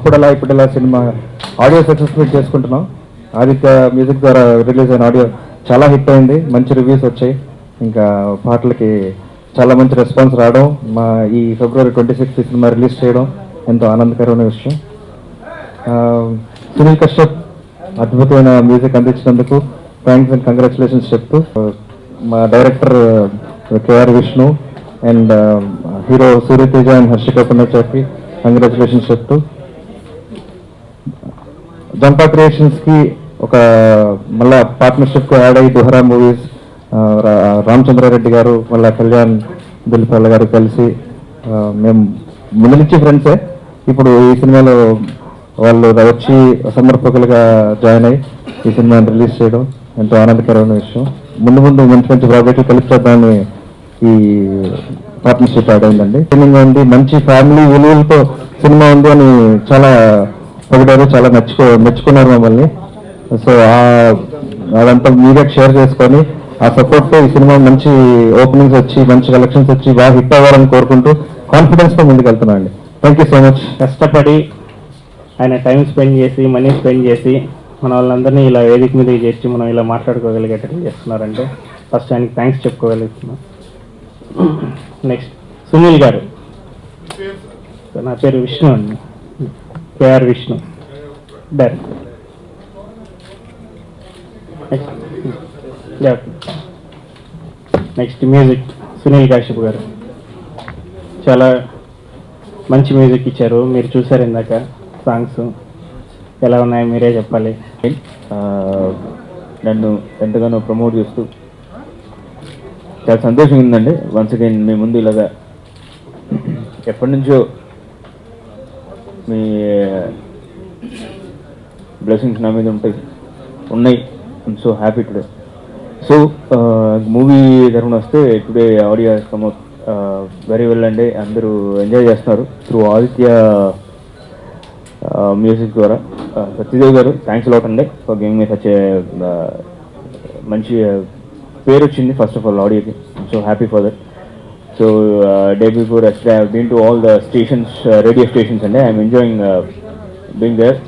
ఇప్పుడలా ఇప్పుడలా cinema audio success meet చేసుకుంటున్నాం. Aditya music ద్వారా release అయిన ఆడియో చాలా హిట్ అయింది. మంచి రివ్యూస్ వచ్చాయి. ఇంకా పాటలకి చాలా మంచి రెస్పాన్స్ రావడం మా ఈ February twenty sixth cinema release చేయడం ఎంతో ఆనందకరమైన విషయం. సునీల్ కశ్యప్ అద్భుతమైన మ్యూజిక్ అందించినందుకు థ్యాంక్స్ అండ్ కంగ్రాచులేషన్స్ చెప్తూ మా director KR Vishnu and hero Suryateja and Harshika Punyachaki congratulations చెప్తూ జంపా క్రియేషన్స్కి ఒక మళ్ళా పార్ట్నర్షిప్కు యాడ్ అయ్యి దుహరా మూవీస్ రామచంద్రారెడ్డి గారు మళ్ళా కళ్యాణ్ దిల్పల్ల గారు కలిసి మేము ముందు నుంచి ఫ్రెండ్సే ఇప్పుడు ఈ సినిమాలో వాళ్ళు వచ్చి సమర్పకులుగా జాయిన్ అయ్యి ఈ సినిమాని రిలీజ్ చేయడం ఎంతో ఆనందకరమైన విషయం. ముందు ముందు మంచి మంచి ప్రాజెక్టులు కలిసి చేద్దామని ఈ పార్ట్నర్షిప్ యాడ్ అయిందండి. సినిమా ఉంది మంచి ఫ్యామిలీ విలువలతో సినిమా ఉంది అని చాలా ఒకటారు చాలా మెచ్చుకో మెచ్చుకున్నారు మమ్మల్ని. సో అదంతా మీరే షేర్ చేసుకొని ఆ సపోర్ట్తో ఈ సినిమా మంచి ఓపెనింగ్స్ వచ్చి మంచి కలెక్షన్స్ వచ్చి బాగా హిట్ అవ్వాలని కోరుకుంటూ కాన్ఫిడెన్స్తో అండి. థ్యాంక్ యూ సో మచ్ కష్టపడి ఆయన టైం స్పెండ్ చేసి మనీ స్పెండ్ చేసి మన వాళ్ళందరినీ ఇలా వేదిక మీద చేసి మనం ఇలా మాట్లాడుకోగలిగేటట్టు చేస్తున్నారంటే ఫస్ట్ ఆయనకి థ్యాంక్స్ చెప్పుకోగలుగుతున్నాం. నెక్స్ట్ సునీల్ గారు. నా పేరు విష్ణు అండి. KR Vishnu. Director next music Sunil Kashyap garu. చాలా మంచి మ్యూజిక్ ఇచ్చారు. మీరు చూసారు ఇందాక సాంగ్స్ ఎలా ఉన్నాయో? మీరే చెప్పాలి. నన్ను ఎంతగానో ప్రమోట్ చేస్తూ చాలా సంతోషంగా ఉందండి. వన్స్ అగైన్ మీ ముందు ఇలాగా ఎప్పటి నుంచో మీ బ్లెస్సింగ్స్ నా మీద ఉంటాయి. ఉన్నాయి. So happy today so movie తరఫున వస్తే today audio come out very well అండి. అందరూ ఎంజాయ్ చేస్తున్నారు. త్రూ ఆదిత్య మ్యూజిక్ ద్వారా. సత్యదేవ్ గారు థ్యాంక్స్ లాట్ అండి ఫర్ గేమ్ మీ సచ్ మంచి పేరు వచ్చింది first of all ఆడియోకి so happy for that so day before yesterday I been to all the stations radio stations అండి I'm enjoying been there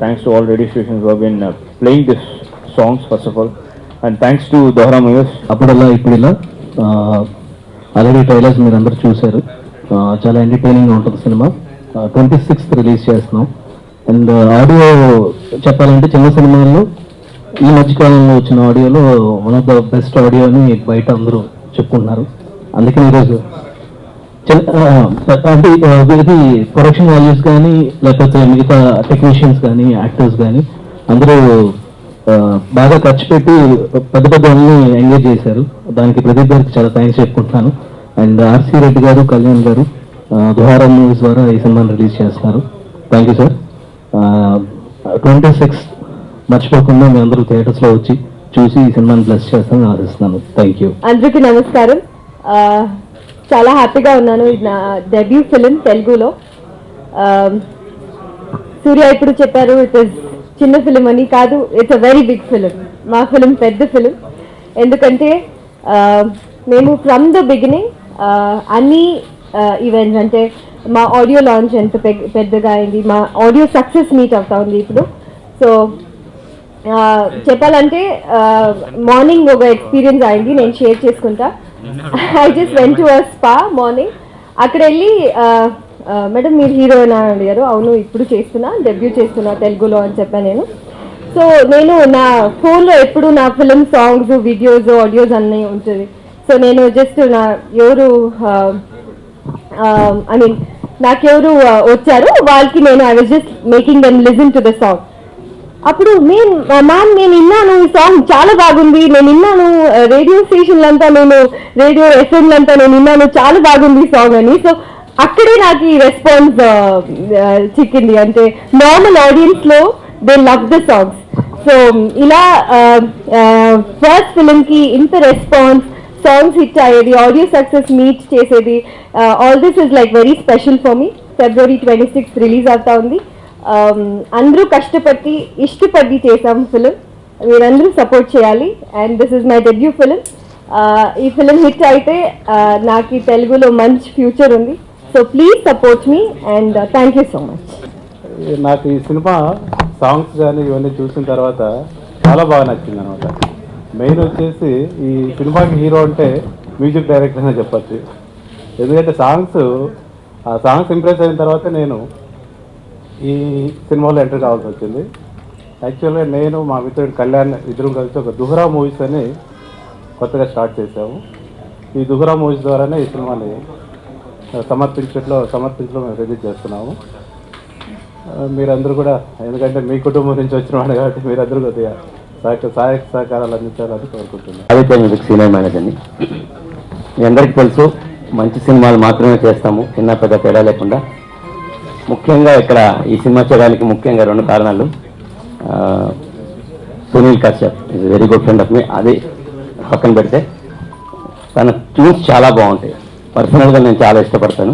thanks to all radio stations who been playing this songs first of all and thanks to దోహరా మయోస్ అప్పుడల్లా ఇప్పుడు ఇలా already trailers మీరు అందరూ చూశారు చాలా entertaining ఉంటుంది సినిమా. ట్వంటీ సిక్స్త్ రిలీజ్ చేస్తున్నాం. అండ్ ఆడియో చెప్పాలంటే చిన్న సినిమాల్లో ఈ మధ్యకాలంలో వచ్చిన ఆడియోలో one of the best audio అని బయట అందరూ చెప్పుకుంటున్నారు. అందుకని ఈరోజు అంటే వీరికి ఇది ప్రొడక్షన్ వాల్యూస్ కానీ లేకపోతే మిగతా టెక్నీషియన్స్ కానీ యాక్టర్స్ కానీ అందరూ బాగా ఖర్చు పెట్టి పెద్ద పెద్ద వాళ్ళని ఎంగేజ్ చేశారు. దానికి ప్రదీప్ గారికి చాలా థ్యాంక్స్ చెప్పుకుంటున్నాను. అండ్ ఆర్సీ రెడ్డి గారు కళ్యాణ్ గారు దుహారా మూవీస్ ద్వారా ఈ సినిమాని రిలీజ్ చేస్తున్నారు. Thank you sir twenty six మర్చిపోకుండా మీ అందరూ థియేటర్స్లో వచ్చి చూసి ఈ సినిమాని బ్లెస్ చేస్తామని ఆశిస్తున్నాను. థ్యాంక్ యూ అందరికీ నమస్కారం. చాలా హ్యాపీగా ఉన్నాను. ఇది నా డెబ్యూ ఫిలిం తెలుగులో. సూర్య ఇప్పుడు చెప్పారు ఇట్ ఇస్ చిన్న ఫిలిం అని కాదు it's a very big film మా ఫిలిం పెద్ద ఫిలిం ఎందుకంటే మేము ఫ్రమ్ ద బిగినింగ్ అన్ని ఈవెంట్స్ అంటే మా ఆడియో లాంచ్ ఎంత పెద్దగా అయింది మా ఆడియో సక్సెస్ మీట్ అవుతా ఉంది ఇప్పుడు. సో చెప్పాలంటే మార్నింగ్ ఒక ఎక్స్పీరియన్స్ అయింది నేను షేర్ చేసుకుంటా. I just went to spa morning అక్కడ వెళ్ళి మేడం మీరు హీరోయిన్ అని అడిగారు. అవును ఇప్పుడు చేస్తున్నా డెబ్యూ చేస్తున్నా తెలుగులో అని చెప్పాను నేను. సో నేను నా ఫోన్లో ఎప్పుడు నా ఫిలిం సాంగ్స్ వీడియోస్ ఆడియోస్ అన్నీ ఉంటుంది. సో నేను జస్ట్ నా ఎవరు ఐ మీన్ నాకెవరు వచ్చారు వాళ్ళకి నేను I was just making them listen to the song అప్పుడు నేను మ్యామ్ నేను విన్నాను ఈ సాంగ్ చాలా బాగుంది నేను విన్నాను రేడియో స్టేషన్లు అంతా నేను రేడియో ఎఫ్ఎంలు అంతా నేను విన్నాను చాలా బాగుంది ఈ సాంగ్ అని. సో అక్కడే నాకు ఈ రెస్పాన్స్ uh, uh, చిక్కింది. అంటే normal ఆడియన్స్లో they love the songs so ఇలా ఫస్ట్ ఫిలిం కి ఇంత రెస్పాన్స్ సాంగ్స్ హిట్ అయ్యేది ఆడియో సక్సెస్ మీట్ చేసేది all this is like very special for me February twenty sixth release అవుతా ఉంది. Um, అందరూ కష్టపడి ఇష్టపడి చేసాం ఫిలిం మీరందరూ సపోర్ట్ చేయాలి. And this is my debut film ఈ ఫిలిం హిట్ అయితే uh, నాకు ఈ తెలుగులో మంచి ఫ్యూచర్ ఉంది. So please support me and thank you so much నాకు ఈ సినిమా సాంగ్స్ కానీ ఇవన్నీ చూసిన తర్వాత చాలా బాగా నచ్చింది అనమాట మెయిన్ వచ్చేసి ఈ సినిమాకి హీరో అంటే మ్యూజిక్ డైరెక్టర్ అని చెప్పచ్చు. ఎందుకంటే సాంగ్స్ ఆ సాంగ్స్ ఇంప్రెస్ అయిన తర్వాత నేను ఈ సినిమాలో ఎంటర్ కావాల్సి వచ్చింది. యాక్చువల్గా నేను మా మిత్రుడు కళ్యాణ్ ఇద్దరం కలిసి ఒక దుహరా మూవీస్ అని కొత్తగా స్టార్ట్ చేసాము ఈ దుహరా మూవీస్ ద్వారానే ఈ సినిమాని సమర్పించట్లో సమర్పించడం మేము రిలీజ్ చేస్తున్నాము. మీరందరూ కూడా ఎందుకంటే మీ కుటుంబం నుంచి వచ్చిన వాడు కాబట్టి మీరందరూ కొద్దిగా సహక సహాయక సహకారాలు అందించాలని కోరుకుంటున్నాను. ఆదిత్య మ్యూజిక్ సీనియర్ మేనేజర్ని. మీ అందరికీ తెలుసు మంచి సినిమాలు మాత్రమే చేస్తాము చిన్న పెద్ద తేడా లేకుండా. ముఖ్యంగా ఇక్కడ ఈ సినిమా చేయడానికి ముఖ్యంగా రెండు కారణాలు. Sunil Kashyap is very good friend of me అది పక్కన పెడితే తన ట్యూన్స్ చాలా బాగుంటాయి. పర్సనల్గా నేను చాలా ఇష్టపడతాను.